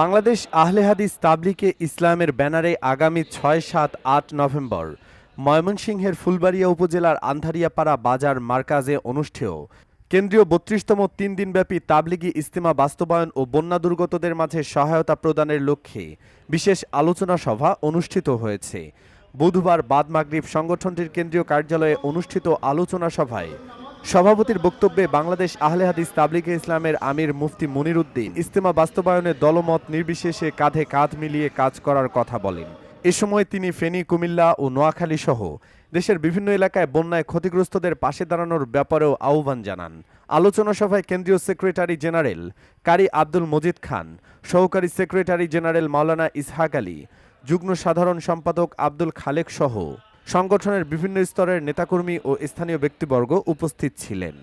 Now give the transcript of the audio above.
বাংলাদেশ আহলে হাদিস তাবলিকে ইসলামের ব্যানারে আগামী ছয় সাত আট নভেম্বর ময়মনসিংহের ফুলবাড়িয়া উপজেলার আন্ধারিয়াপাড়া বাজার মার্কাজে অনুষ্ঠেয়। কেন্দ্রীয় বত্রিশতম তিন দিনব্যাপী তাবলিগি ইস্তেমা বাস্তবায়ন ও বন্যা দুর্গতদের মাঝে সহায়তা প্রদানের লক্ষ্যে বিশেষ আলোচনা সভা অনুষ্ঠিত হয়েছে। বুধবার বাদ মাগরিব সংগঠনটির কেন্দ্রীয় কার্যালয়ে অনুষ্ঠিত আলোচনা সভায় সভাপতির বক্তব্যে বাংলাদেশ আহলে হাদিস তাবলিগে ইসলামের আমির মুফতি মনির উদ্দিন ইস্তেমা বাস্তবায়নে দলমত নির্বিশেষে কাঁধে কাঁধ মিলিয়ে কাজ করার কথা বলেন। এ সময় তিনি ফেনী, কুমিল্লা ও নোয়াখালী সহ দেশের বিভিন্ন এলাকায় বন্যায় ক্ষতিগ্রস্তদের পাশে দাঁড়ানোর ব্যাপারেও আহ্বান জানান। আলোচনা সভায় কেন্দ্রীয় সেক্রেটারি জেনারেল কারি আব্দুল মজিদ খান, সহকারী সেক্রেটারি জেনারেল মাওলানা ইসহাক আলী, যুগ্ম সাধারণ সম্পাদক আব্দুল খালেক সহ সংগঠনের বিভিন্ন স্তরের নেতাকর্মী ও স্থানীয় ব্যক্তিবর্গ উপস্থিত ছিলেন।